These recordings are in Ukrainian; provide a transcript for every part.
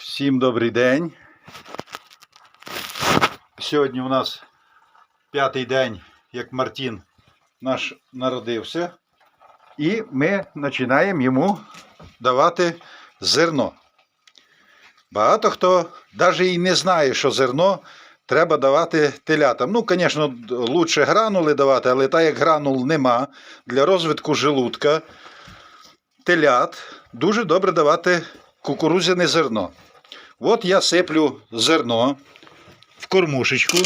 Всім добрий день. Сьогодні у нас п'ятий день, як Мартін наш народився. І ми починаємо йому давати зерно. Багато хто навіть і не знає, що зерно треба давати телятам. Ну, звісно, лучше гранули давати, але так як гранул нема для розвитку желудка телят дуже добре давати кукурудзяне зерно. От я сиплю зерно в кормушечку.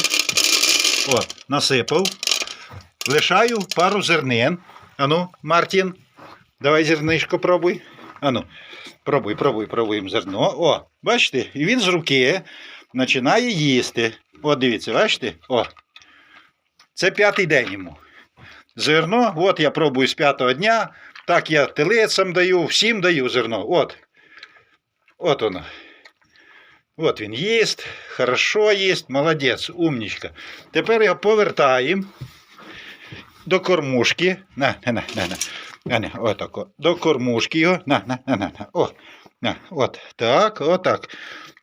О, насипав. Лишаю пару зернин. Ану, Мартін, давай зернишко пробуй. Ану, пробуй, пробуй, пробуємо зерно. О, бачите, і він з руки починає їсти. О, дивіться, бачите? О. Це п'ятий день йому. Зерно, от я пробую з п'ятого дня. Так я телецям даю, всім даю зерно. От. От воно. От він їсть, хорошо їсть, молодець, умнічка. Тепер його повертаємо до кормушки. На, на, на, на, на. На, отако. До кормушки його. На, на, на, на, на. О, на, от. Так, отак.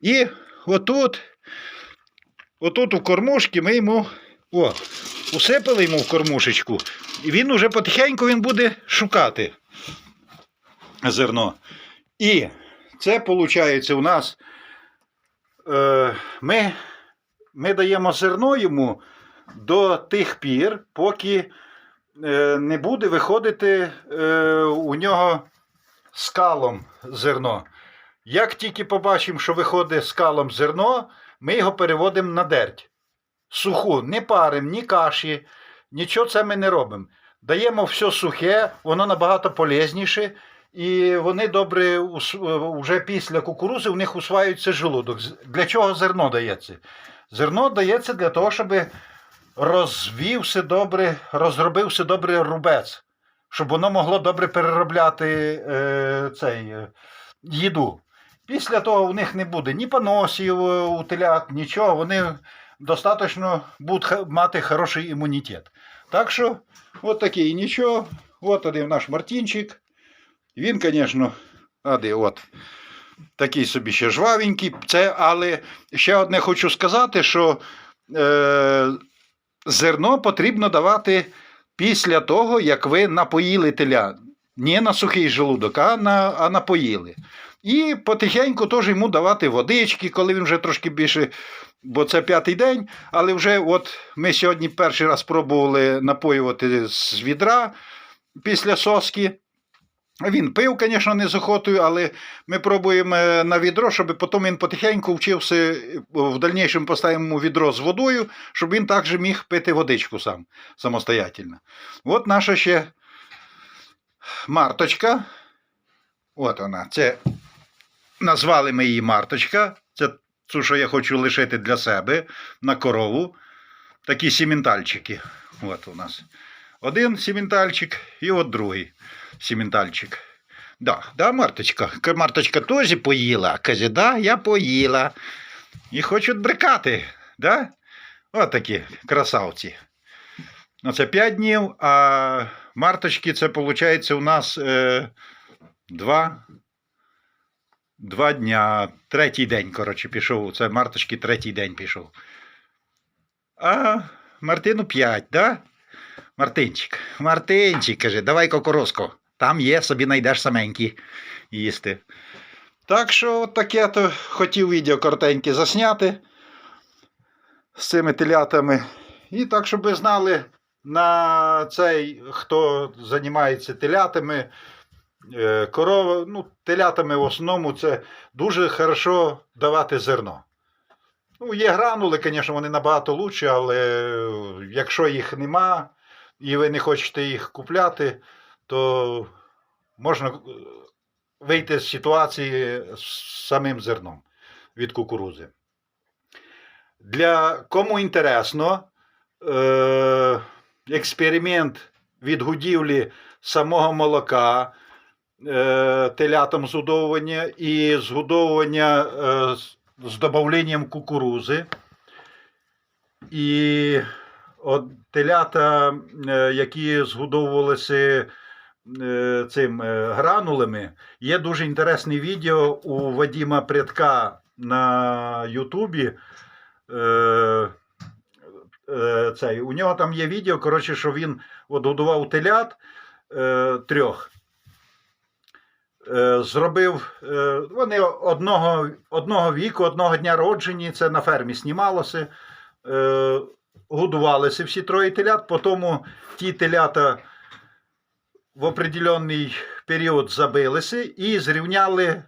І отут, отут у кормушки ми йому. О, усипали йому в кормушечку. І він уже потихеньку він буде шукати зерно. І це виходить у нас. Е, ми, ми даємо зерно йому до тих пір, поки е, не буде виходити е, у нього скалом зерно. Як тільки побачимо, що виходить скалом зерно, ми його переводимо на дерть. Суху, не паримо, ні каші, нічого це ми не робимо. Даємо все сухе, воно набагато полезніше, і вони добре вже після кукурузи в них усваюється желудок. Для чого зерно дається? Зерно дається для того, щоб розвівся добре, розробився добре рубець, щоб воно могло добре переробляти е, цей, е, їду. Після того у них не буде ні поносів е, у телят, нічого, вони достатньо будуть мати хороший імунітет. Так що, от такий нічого. От один наш Мартінчик. Він, звісно, а де от. Такий собі ще жвавенький. Це, але ще одне хочу сказати, що е, зерно потрібно давати після того, як ви напоїли теля. Не на сухий желудок, а, на, а напоїли. І потихеньку теж йому давати водички, коли він вже трошки більше, бо це п'ятий день. Але вже от ми сьогодні перший раз пробували напоювати з відра після соски. Він пив, звісно, не з охотою, але ми пробуємо е, на відро, щоб потім він потихеньку вчився, е, в дальнішому поставимо відро з водою, щоб він також міг пити водичку сам самостоятельно. От наша ще марточка. От вона. Це назвали ми її марточка. Це цю, що я хочу лишити для себе на корову. Такі сіментальчики. От у нас. Один сіментальчик і от другий сіментальчик. Да, да, Марточка. Марточка теж поїла. Каже, да, я поїла. І хочуть брикати. Да? От такі красавці. Ну, це 5 днів, а марточки це виходить у нас е, два, два дня. Третій день, коротше, пішов. Це марточки третій день пішов. А Мартину 5, да? Мартинчик. Мартинчик каже, давай кокорозко. Там є, собі знайдеш саменькі їсти. Так що от таке то хотів відео коротеньке засняти з цими телятами. І так, щоб ви знали, на цей, хто займається телятами, е, корова, ну, телятами в основному це дуже хорошо давати зерно. Ну, є гранули, звісно, вони набагато лучші, але якщо їх нема і ви не хочете їх купляти, то можна е, вийти з ситуації з самим зерном від кукурузи. Для кому інтересно, е, експеримент від годівлі самого молока, е, телятам згодовування і згодовування з- додавленням кукурузи. І от телята, е, які згодовувалися е, цим е, гранулами, є дуже інтересне відео у Вадима Прядка на Ютубі. Цей, у нього там є відео, коротше, що він от годував телят е, трьох. Е, зробив, е, вони одного, одного віку, одного дня роджені, це на фермі знімалося. Годувалися всі троє телят, потім ті телята в определенний період забилися і зрівняли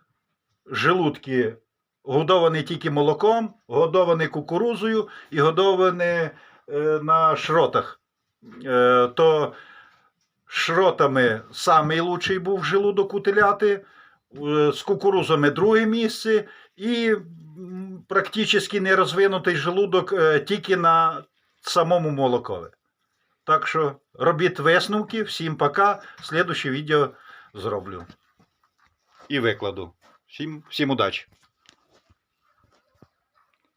желудки, годовані тільки молоком, годовані кукурузою і годовані е, на шротах. Е, то шротами лучший був желудок у теляти, е, з кукурузами друге місце, і практично не розвинутий желудок е, тільки на самому молокові. Так що робіть висновки, всім пока. Слідуще відео зроблю. І викладу. Всім, всім удачі.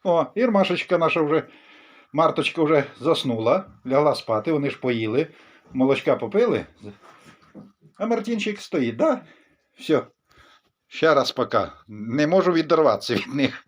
О, Ірмашечка наша вже, Марточка вже заснула, лягла спати, вони ж поїли, молочка попили. А Мартінчик стоїть, да? Все. Ще раз пока. Не можу відірватися від них.